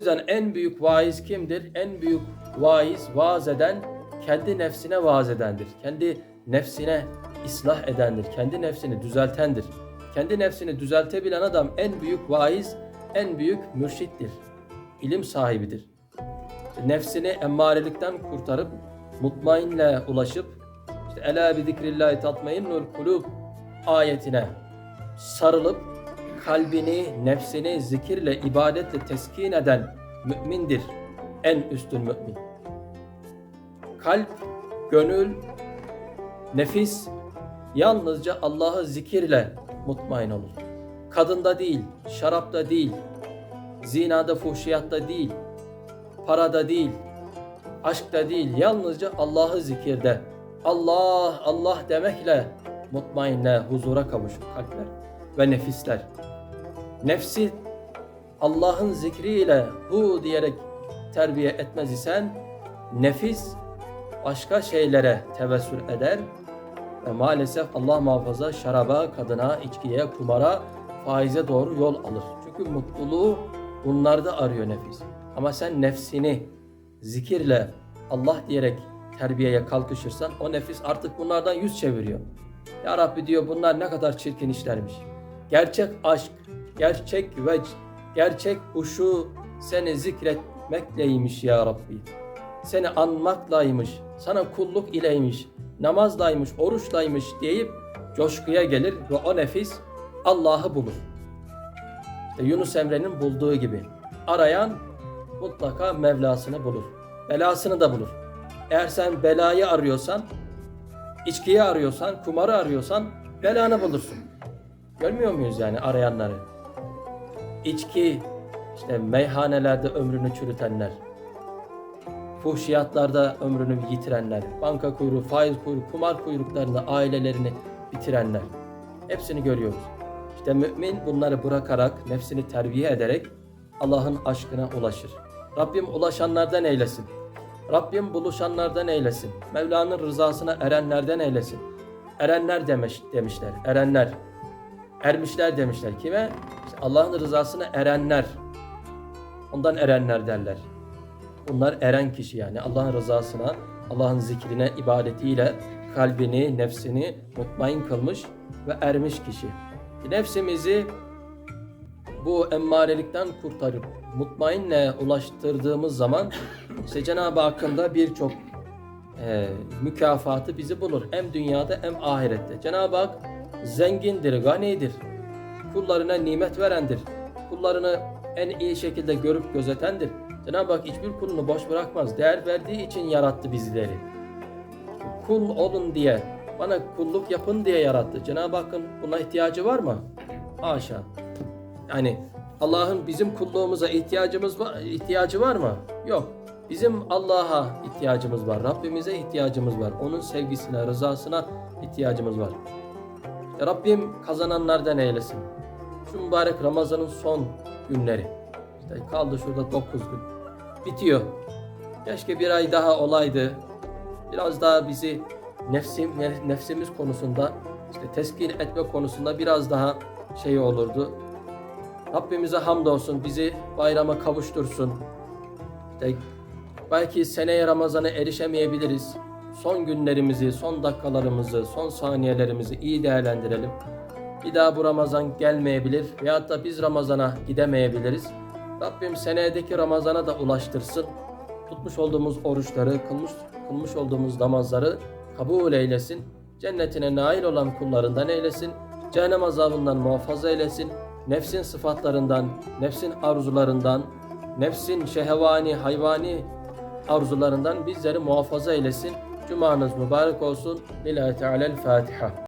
yüzden en büyük vaiz kimdir? En büyük vaiz vaaz eden kendi nefsine vaaz edendir. Kendi nefsine ıslah edendir. Kendi nefsini düzeltendir. Kendi nefsini düzeltebilen adam en büyük vaiz, en büyük mürşittir. İlim sahibidir. Nefsini emmarelikten kurtarıp mutmainle ulaşıp işte ela bi zikrillahi tatmainnul kulub ayetine sarılıp kalbini, nefsini zikirle, ibadetle teskin eden mümindir. En üstün mümin. Kalp, gönül, nefis yalnızca Allah'ı zikirle mutmain olur. Kadında değil, şarapta değil, zinada, fuhşiyatta değil, parada değil, aşkta değil, yalnızca Allah'ı zikirde. Allah, Allah demekle mutmainle huzura kavuşur kalpler ve nefisler. Nefsi Allah'ın zikriyle hu diyerek terbiye etmez isen nefis başka şeylere tevessül eder ve maalesef Allah muhafaza şaraba, kadına, içkiye, kumara, faize doğru yol alır. Çünkü mutluluğu bunlarda arıyor nefis. Ama sen nefsini zikirle Allah diyerek terbiyeye kalkışırsan o nefis artık bunlardan yüz çeviriyor. Ya Rabbi diyor bunlar ne kadar çirkin işlermiş. Gerçek aşk, gerçek vec, gerçek huşu seni zikretmekleymiş ya Rabbi. Seni anmaklaymış, sana kulluk ileymiş, namazlaymış, oruçlaymış deyip coşkuya gelir ve o nefis Allah'ı bulur. İşte Yunus Emre'nin bulduğu gibi. Arayan mutlaka Mevlasını bulur. Belasını da bulur. Eğer sen belayı arıyorsan, içkiyi arıyorsan, kumarı arıyorsan belanı bulursun. Görmüyor muyuz yani arayanları? İçki, işte meyhanelerde ömrünü çürütenler, fuhşiyatlarda ömrünü yitirenler, banka kuyruğu, faiz kuyruğu, kumar kuyruklarında ailelerini bitirenler. Hepsini görüyoruz. İşte mümin bunları bırakarak, nefsini terbiye ederek Allah'ın aşkına ulaşır. Rabbim ulaşanlardan eylesin. Rabbim buluşanlardan eylesin. Mevla'nın rızasına erenlerden eylesin. Erenler demiş, demişler. Erenler. Ermişler demişler. Kime? İşte Allah'ın rızasına erenler. Ondan erenler derler. Bunlar eren kişi yani Allah'ın rızasına, Allah'ın zikrine, ibadetiyle kalbini, nefsini mutmain kılmış ve ermiş kişi. Nefsimizi bu emmarelikten kurtarıp mutmainle ulaştırdığımız zaman işte Cenab-ı Hakk'ın da birçok e, mükafatı bizi bulur. Hem dünyada hem ahirette. Cenab-ı Hak zengindir, ganidir. Kullarına nimet verendir. Kullarını en iyi şekilde görüp gözetendir. Cenab-ı Hak hiçbir kulunu boş bırakmaz. Değer verdiği için yarattı bizleri. Kul olun diye, bana kulluk yapın diye yarattı. Cenab-ı Hakk'ın buna ihtiyacı var mı? Haşa. Yani Allah'ın bizim kulluğumuza ihtiyacımız var, ihtiyacı var mı? Yok. Bizim Allah'a ihtiyacımız var. Rabbimize ihtiyacımız var. Onun sevgisine, rızasına ihtiyacımız var. Rabbim kazananlardan eylesin. Şu mübarek Ramazan'ın son günleri. İşte kaldı şurada 9 gün. Bitiyor. Keşke bir ay daha olaydı. Biraz daha bizi nefsim, nefsimiz konusunda işte teskin etme konusunda biraz daha şey olurdu. Rabbimize hamdolsun bizi bayrama kavuştursun. İşte belki seneye Ramazan'a erişemeyebiliriz. Son günlerimizi, son dakikalarımızı, son saniyelerimizi iyi değerlendirelim. Bir daha bu Ramazan gelmeyebilir veyahut da biz Ramazan'a gidemeyebiliriz. Rabbim senedeki Ramazan'a da ulaştırsın. Tutmuş olduğumuz oruçları, kılmış, kılmış olduğumuz namazları kabul eylesin. Cennetine nail olan kullarından eylesin. Cehennem azabından muhafaza eylesin. Nefsin sıfatlarından, nefsin arzularından, nefsin şehvani, hayvani arzularından bizleri muhafaza eylesin. Cumanız mübarek olsun. Lillahi Teala'l Fatiha.